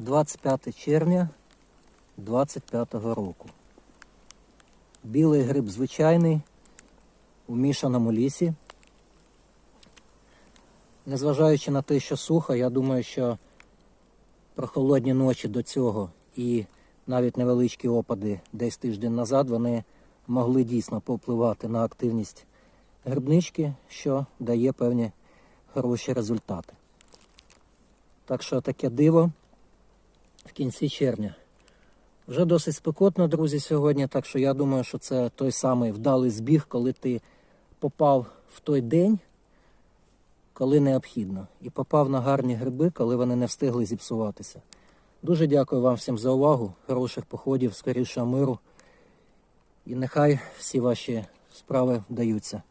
25 червня 25 року. Білий гриб звичайний у мішаному лісі. Незважаючи на те, що сухо, я думаю, що прохолодні ночі до цього і навіть невеличкі опади десь тиждень назад вони могли дійсно повпливати на активність грибнички, що дає певні хороші результати. Так що таке диво кінці червня. Вже досить спекотно, друзі, сьогодні, так що я думаю, що це той самий вдалий збіг, коли ти попав в той день, коли необхідно, і попав на гарні гриби, коли вони не встигли зіпсуватися. Дуже дякую вам всім за увагу, хороших походів, скорішого миру. І нехай всі ваші справи вдаються.